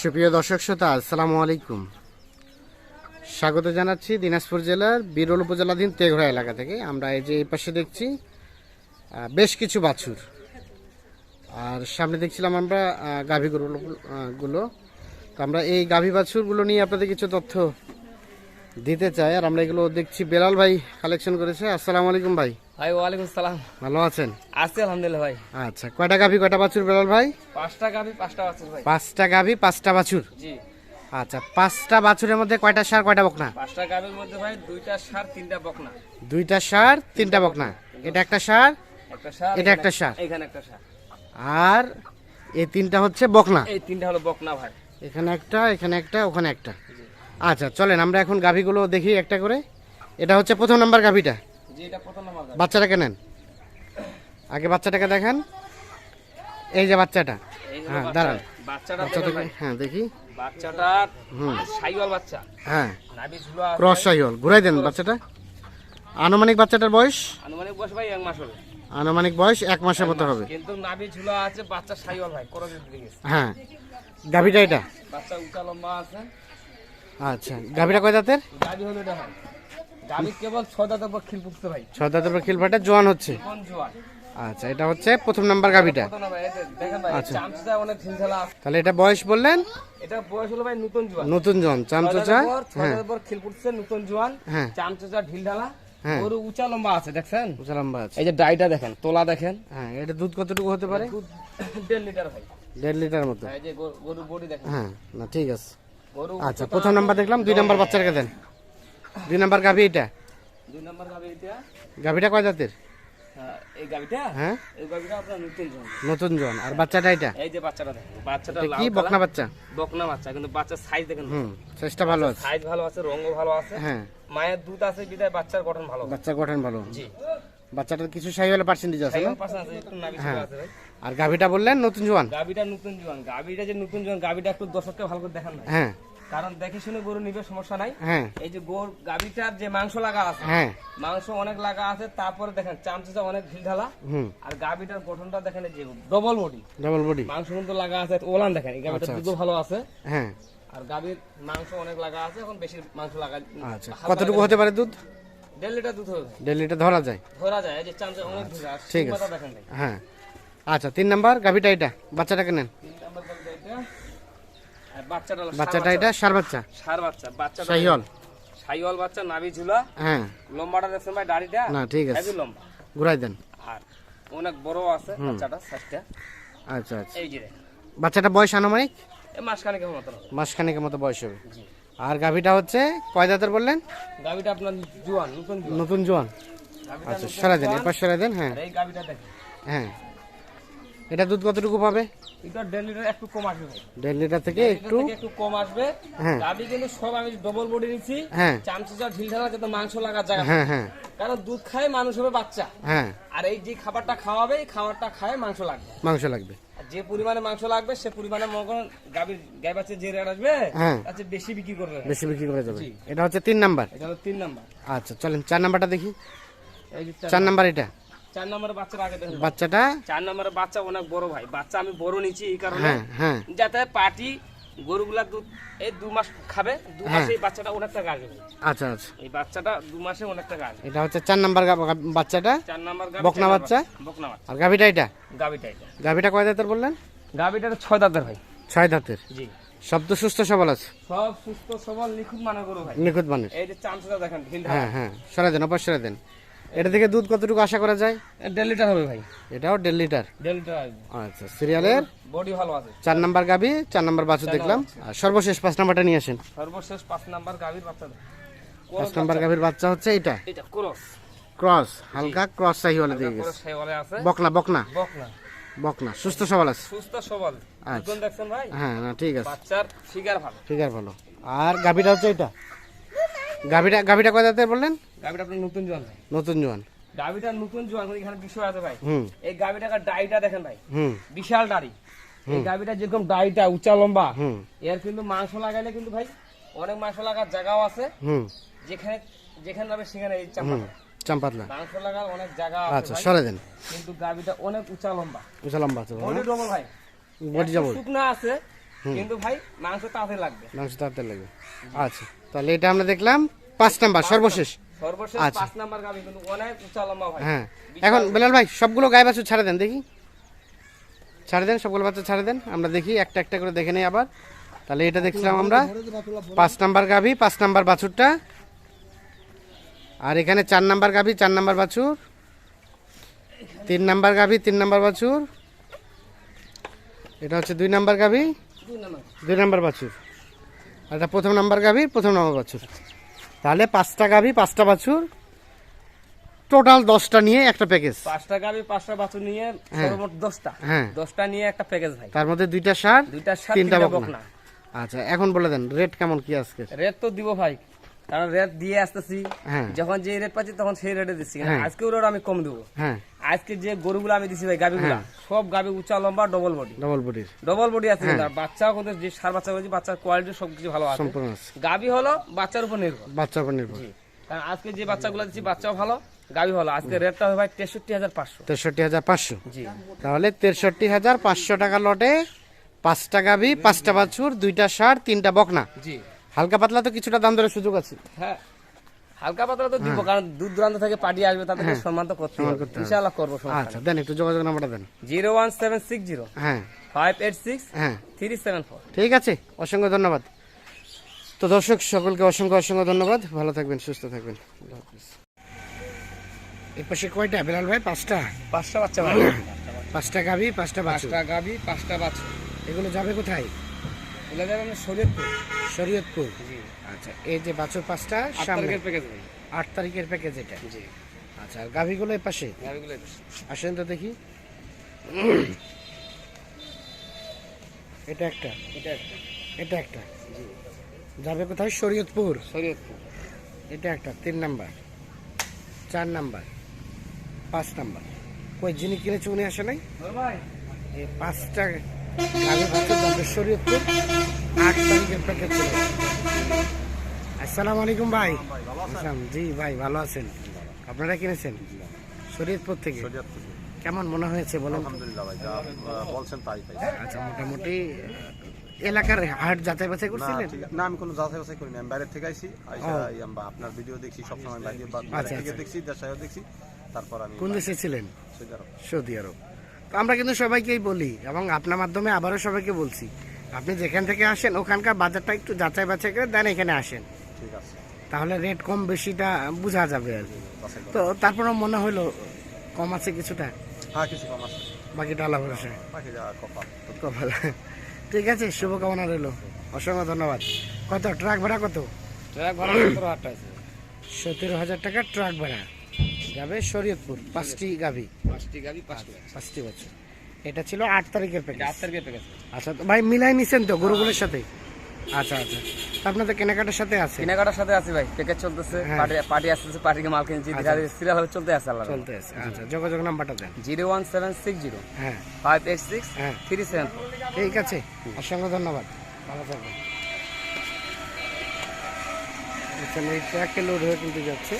সুপ্রিয় দর্শক শ্রোতা, আসসালামু আলাইকুম। স্বাগত জানাচ্ছি দিনাজপুর জেলার বিরল উপজেলাধীন তেঘরা এলাকা থেকে। আমরা এই যে এই পাশে দেখছি বেশ কিছু বাছুর। আর সামনে দেখছিলাম আমরা গাভী গরু গুলো তো আমরা এই গাভী বাছুরগুলো নিয়ে আপনাদের কিছু তথ্য দিতে চাই। আর আমরা এগুলো দেখছি। বেলাল ভাই কালেকশন করেছে। আসসালামু আলাইকুম ভাই। ভাই ওয়ালাইকুম সালাম। ভালো আছেন? আছি আলহামদুলিল্লাহ ভাই। আচ্ছা কয়টা গাভী কয়টা বাছুর বেলাল ভাই? পাঁচটা গাভি পাঁচটা বাচ্চা ভাই। পাঁচটা গাভী পাঁচটা বাছুর? জি। আচ্ছা পাঁচটা বাছুরের মধ্যে কয়টা সার কয়টা বকনা? পাঁচটা গাভির মধ্যে ভাই দুইটা সার তিনটা বকনা। দুইটা সার তিনটা বকনা। এটা একটা সার একটা সার এটা একটা সার। এখানে একটা সার। আর এই তিনটা হচ্ছে বকনা। এই তিনটা হলো বকনা ভাই। এখানে একটা এখানে একটা ওখানে একটা। আচ্ছা চলেন আমরা এখন গাভীগুলো দেখি একটা করে। এটা হচ্ছে প্রথম নাম্বার গাভীটা। বাচ্চাটাকে নেন। আগে বাচ্চাটাকে দেখান। এই যে বাচ্চাটা। হ্যাঁ দাঁড়ান। বাচ্চাটা বাচ্চাটাকে হ্যাঁ দেখি। বাচ্চাটা হুম। সাইওয়াল বাচ্চা। হ্যাঁ। ক্রস ঘুরাই দেন বাচ্চাটা। আনুমানিক বাচ্চাটার বয়স? আনুমানিক বয়স ভাই এক মাস হবে। আনুমানিক বয়স এক মাসের মতো হবে। কিন্তু নাভি ঝুলো আছে বাচ্চা সাইওয়াল ভাই দিকে হ্যাঁ। গাভীটা এটা? বাচ্চা উঁচা লম্বা আছে। আচ্ছা। গাভীটা কয় দাঁতের গাভি হলো এটা কেবল পর খিল ভাই। জোয়ান হচ্ছে। জোয়ান আচ্ছা এটা হচ্ছে প্রথম নাম্বার গাভীটা। কত না ভাই এই যে দেখেন আচ্ছা। চামচটা অনেক ঢিলঢালা আছে। তাহলে এটা বয়স বললেন? এটা বয়স হলো ভাই নতুন জোয়ান। নতুন জোয়ান চামচোচা ছয় দাঁতের পর- ছয় হ্যাঁ। খিল ফুটছে নতুন জোয়ান। হ্যাঁ। চামচটা ঢিলঢালা। হ্যাঁ। গরু উঁচা লম্বা আছে দেখছেন? উঁচা লম্বা আছে। এই যে ডাইটা দেখেন তোলা দেখেন। হ্যাঁ এটা দুধ কতটুকু হতে পারে? দেড় লিটার ভাই। দেড় লিটার মতো। এই যে গরু- বডি দেখেন। হ্যাঁ না ঠিক আছে। গরু আচ্ছা প্রথম নাম্বার দেখলাম দুই নাম্বার বাচ্চাটাকে দেন। দুই নাম্বার গাভী এটা? দুই নম্বর গাভি এটা? গাভীটা কয় হ্যাঁ, এই গাভিটা? হ্যাঁ। এই গাভিটা আপনার নতুন জোয়ান নতুন জোয়ান আর বাচ্চাটা এটা? এই যে বাচ্চাটা দেখেন বাচ্চাটা কি বকনা বাচ্চা? বকনা বাচ্চা কিন্তু বাচ্চার সাইজ দেখেন হুম চেষ্টা ভালো আছে। সাইজ ভালো আছে রঙও ভালো আছে। হ্যাঁ। মায়ের দুধ আছে বিদায় বাচ্চার গঠন ভালো। বাচ্চা গঠন ভালো। জি। বাচ্চাটার কিছু সাই হলে পার্সেন্টেজ আছে না? সাইজ আছে আর গাভীটা বললেন নতুন জোয়ান গাবিটা নতুন জোয়ান গাবিটা যে নতুন জোয়ান গাবিটা একটু দর্শককে ভালো করে দেখান না। হ্যাঁ। কারণ দেখে শুনে গরু নিবে সমস্যা নাই। হ্যাঁ। এই যে গরু গাবিটার যে মাংস লাগা আছে হ্যাঁ। মাংস অনেক লাগা আছে তারপরে দেখেন চামচা অনেক ঢিলঢালা হুম। আর গাবিটার গঠনটা দেখেন যে ডবল বডি ডাবল বডি মাংস কিন্তু লাগা আছে ওলান দেখেন এই গাবিটার আচ্ছা, দুধও ভালো আছে। হ্যাঁ। আর গাবির মাংস অনেক লাগা আছে এখন বেশি মাংস লাগা আচ্ছা। কতটুকু হতে পারে দুধ? দেড় লিটার দুধ হবে। দেড় লিটার ধরা যায়। ধরা যায় এই যে চামচা অনেক ঢিলা আর ঠিক আছে। দেখেন হ্যাঁ। আচ্ছা তিন নাম্বার গাভীটা এটা। বাচ্চাটাকে নেন তিন নাম্বার গাবিটা এটা আর বাচ্চাটা বাচ্চাটা এটা সার বাচ্চা। ষাঁড় বাচ্চা সাইহল সাইওয়াল বাচ্চা নাভি ঝুলা। হ্যাঁ। লম্বাটা দেখছেন ভাই দাড়িটা? না ঠিক আছে। হেভি লম্বা। ঘুরাই দেন। আর অনেক বড় আছে বাচ্চাটা সাইজটা আচ্ছা আচ্ছা। এই যে বাচ্চাটা বয়স আনুমানিক? মাসখানেকের মতো। মাসখানেকের মতো বয়স হবে। আর গাভীটা হচ্ছে কয় দাঁতের বললেন? আপনার জোয়ান নতুন জোয়ান। নতুন জোয়ান। আচ্ছা সরাই দেন। এরপর সরাই দেন হ্যাঁ। এই গাবিটা দেখেন। হ্যাঁ। এটা দুধ কতটুকু পাবে? এটা দেড় লিটার একটু কম আসবে ভাই। দেড় লিটার থেকে একটু একটু কম আসবে। হ্যাঁ। গাবি কিন্তু সব আমি ডবল বডি নিচ্ছি। হ্যাঁ। চামচা ঢিল ঢালা যাতে মাংস লাগার জায়গা হ্যাঁ কারণ দুধ খায় মানুষ হবে বাচ্চা। আর এই যে খাবারটা খাওয়াবে এই খাবারটা খায় মাংস লাগবে। মাংস লাগবে। আর যে পরিমাণে মাংস লাগবে সে পরিমাণে করেন গাবির গাই বাচ্চার যে রেট আসবে চেয়ে বেশি বিক্রি করবে। বেশি বিক্রি করে যাবে এটা হচ্ছে তিন নাম্বার। এটা হলো তিন নাম্বার। আচ্ছা চলেন চার নাম্বারটা দেখি। চার নাম্বার এটা। চার নম্বরের বাচ্চার আগে দেখেন বাচ্চাটা? চার নম্বরের বাচ্চা অনেক বড় ভাই। বাচ্চা আমি বড় নিচ্ছি এই কারণে। হ্যাঁ হ্যাঁ। যাতে পার্টি গরুগুলা দুধ এই দু মাস খাবে দু হ্যাঁ। মাসে এই বাচ্চাটা অনেক টাকা আচ্ছা আচ্ছা। এই বাচ্চাটা দু মাসে অনেক টাকা এটা হচ্ছে চার নাম্বার গা- গা- বাচ্চাটা? চার নাম্বার বকনা বাচ্চা? বকনা বাচ্চা। আর গাভীটা এটা? গাবিটা এটা। গাভীটা কয় দাঁতের বললেন? গাবিটা ছয় দাঁতের ভাই। ছয় দাঁতের? জি। সব তো সুস্থ সবল আছে? সব সুস্থ সবল নিখুঁত মানে গরু ভাই। নিখুঁত মানুষ এই যে দেখেন হ্যাঁ হ্যাঁ। দেন অবশ্যই দেন। এটা থেকে দুধ কতটুকু আশা করা যায়? দেড় লিটার হবে ভাই। এটাও দেড় লিটার? দেড় লিটার আচ্ছা সিরিয়ালের? বডি ভালো আছে। চার নাম্বার গাভী চার নাম্বার বাছুর দেখলাম। আর সর্বশেষ পাঁচ নাম্বারটা নিয়ে আসেন। সর্বশেষ পাঁচ নাম্বার গাভীর বাচ্চা। পাঁচ নাম্বার গাভীর বাচ্চা হচ্ছে এটা এটা ক্রস। ক্রস হালকা ক্রস চাই হলে দিয়ে গেছে। বকনা বকনা? বকনা। বকনা সুস্থ সবল আছে? সুস্থ সবল। আচ্ছা। দুজন দেখছেন ভাই? হ্যাঁ না ঠিক আছে। বাচ্চার ফিগার ভালো। ফিগার ভালো। আর গাভীটা হচ্ছে এটা গাভীটা গাভীটা কয় দাঁতের বললেন? আপনার নতুন জোয়ান ভাই। নতুন জোয়ান। নতুন জোয়ান এখানে বিষয় আছে ভাই। হুম। এই গাভীটার ডাইটা দেখেন ভাই। বিশাল এই যেরকম ডাইটা উঁচা লম্বা এর কিন্তু মাংস লাগাইলে কিন্তু ভাই অনেক মাংস লাগার জায়গাও আছে। যেখানে যেখানে যাবে সেখানে এই চাম্পা চাম্পাতলা। মাংস লাগার অনেক জায়গা আছে আচ্ছা সরে দেন। কিন্তু অনেক উঁচা লম্বা। উঁচা লম্বা আছে বডি ডবল ভাই। বডি শুকনা আছে কিন্তু ভাই মাংস লাগবে। মাংস লাগবে। আচ্ছা তাহলে এটা আমরা দেখলাম পাঁচ নাম্বার সর্বশেষ। আচ্ছা। হ্যাঁ। এখন বেলাল ভাই সবগুলো গায়ে বাছুর ছাড়ে দেন দেখি। ছাড়ে দেন সবগুলো বাচ্চা ছাড়ে দেন। আমরা দেখি একটা একটা করে দেখে নেই আবার। তাহলে এটা দেখছিলাম আমরা। পাঁচ নাম্বার গাভি পাঁচ নাম্বার বাছুরটা। আর এখানে চার নাম্বার গাভি চার নাম্বার বাছুর। তিন নাম্বার গাভি তিন নাম্বার বাছুর। এটা হচ্ছে দুই নাম্বার গাভি দুই নাম্বার। বাছুর। আর এটা প্রথম নাম্বার গাভি প্রথম নাম্বার বাছুর। তাহলে পাঁচটা গাভি পাঁচটা বাছুর। টোটাল দশটা নিয়ে একটা প্যাকেজ পাঁচটা গাভি পাঁচটা বাছুর নিয়ে সর্বমোট দশটা। হ্যাঁ। দশটা নিয়ে একটা প্যাকেজ ভাই। তার মধ্যে দুইটা সার দুইটা সার তিনটা বকনা। আচ্ছা এখন বলে দেন রেট কেমন কি আজকে রেট তো দিব ভাই। কারণ রেট দিয়ে আসতেছি। হ্যাঁ। যখন যে রেট পাচ্ছি তখন সেই রেটে দিচ্ছি। হ্যাঁ। আজকে ওর আমি কম দেবো। হ্যাঁ। আজকে যে গরুগুলো আমি দিছি ভাই সব উঁচা লম্বা ডবল বডি ডবল বডির ডবল বডি আছে আর বাচ্চাও কিন্তু যে সার বাচ্চা করেছি বাচ্চার কোয়ালিটি সবকিছু ভালো আছে। সম্পূর্ণ আছে। হলো বাচ্চার উপর নির্ভর। বাচ্চার উপর নির্ভর। কারণ আজকে যে বাচ্চাগুলো দিচ্ছি বাচ্চাও ভালো গাবি ভালো। আজকে রেটটা হবে ভাই তেষট্টি হাজার পাঁচশো। তেষট্টি হাজার পাঁচশো। জি। তাহলে তেষট্টি হাজার পাঁচশো টাকা লটে পাঁচটা গাভি পাঁচটা বাছুর দুইটা সার তিনটা বকনা। জি। হালকা পাতলা তো কিছুটা দাম দরের সুযোগ আছে। হ্যাঁ হালকা পাতলা তো দিব কারণ দূর দূরান্ত থেকে পার্টি আসবে তাদেরকে সম্মান তো করতে হবে। ইনশাআল্লাহ করব আচ্ছা দেন একটু যোগাযোগ নাম্বারটা দেন। Zero one seven six zero. হ্যাঁ। ফাইভ এইট সিক্স হ্যাঁ। Three seven four. ঠিক আছে অসংখ্য ধন্যবাদ। তো দর্শক সকলকে অসংখ্য অসংখ্য ধন্যবাদ। ভালো থাকবেন সুস্থ থাকবেন। আল্লাহ হাফিজ। এর পাশে কয়টা বেলাল ভাই? পাঁচটা? পাঁচটা বাচ্চা ভাই। পাঁচটা গাভি পাঁচটা বাছুর। পাঁচটা গাবি পাঁচটা বাচ্চা এগুলো যাবে কোথায়? যাবে শরীয়তপুর। শরীয়তপুর। জি। আচ্ছা এই যে বাছুর পাঁচটা সামনে। তারিখের প্যাকেজ আট তারিখের প্যাকেজ এটা? জি। আচ্ছা আর গাভিগুলো পাশে? আসেন তো দেখি। এটা একটা। এটা একটা। এটা একটা। জি। যাবে কোথায়? শরীয়তপুর। শরীয়তপুর। এটা একটা তিন নাম্বার। চার নাম্বার। পাঁচ নাম্বার। কই যিনি কিনেছে উনি আসে নাই? ভাই। এই পাঁচটা গাভী বাছুর শরীয়তপুর আট তারিখের প্যাকেজ চলে আসসালামু আলাইকুম ভাই। জি ভাই ভালো আছেন? আপনারা কিনেছেন? শরীয়তপুর থেকে কেমন মনে হয়েছে বলুন আলহামদুলিল্লাহ ভাই যা বলছেন তাই তাই। আচ্ছা মোটামুটি এলাকার হাট যাচাই বাছাই করছিলেন। না আমি কোনো যাচাই বাছাই করিনি। আমি বাইরে থেকে আইছি আপনার ভিডিও দেখছি সবসময় বাইরে আচ্ছা, থেকে আচ্ছা। দেখছি দেশায়ও দেখছি তারপর আমি কোন দেশে ছিলেন? Saudi Arab. Saudi Arab. তো আমরা কিন্তু সবাইকেই বলি এবং আপনার মাধ্যমে আবারও সবাইকে বলছি আপনি যেখান থেকে আসেন ওখানকার বাজারটা একটু যাচাই বাছাই করে দেন এখানে আসেন। ঠিক আছে। তাহলে রেট কম বেশিটা বোঝা যাবে আর কি। তো তারপরে মনে হলো কম আছে কিছুটা? হ্যাঁ কিছু কম আছে। বাকিটা আল্লাহ ভরসা। কপাল। ঠিক আছে শুভকামনা রইল। অসংখ্য ধন্যবাদ। কত? ট্রাক ভাড়া কত? ট্রাক ভাড়া সতেরো হাজার টাকা ট্রাক ভাড়া। যাবে শরীয়তপুর পাঁচটি গাভি পাঁচটি গাবি পাঁচটি বছর। এটা ছিল আট তারিখের প্যাকেজ আট তারিখের প্যাকেজ আচ্ছা তো ভাই মিলাই নিছেন তো গরুগুলোর সাথে? আচ্ছা আচ্ছা। আপনাদের কেনাকাটার সাথে আছে? কেনাকাটার সাথে আছি ভাই প্যাকেজ চলতেছে হ্যাঁ। পার্টি পার্টি আসতেছে পার্টিকে মাল কিনছি সিরিয়াল ভাবে চলতে আছে আল্লাহ চলতে আছে আচ্ছা যোগাযোগ নাম্বারটা দেন। Zero one seven six zero. হ্যাঁ। ফাইভ এইট সিক্স হ্যাঁ। থ্রি সেভেন ঠিক আছে অসংখ্য ধন্যবাদ। ভালো থাকবেন। এখানে ট্রাকে লোড হয়ে কিন্তু যাচ্ছে।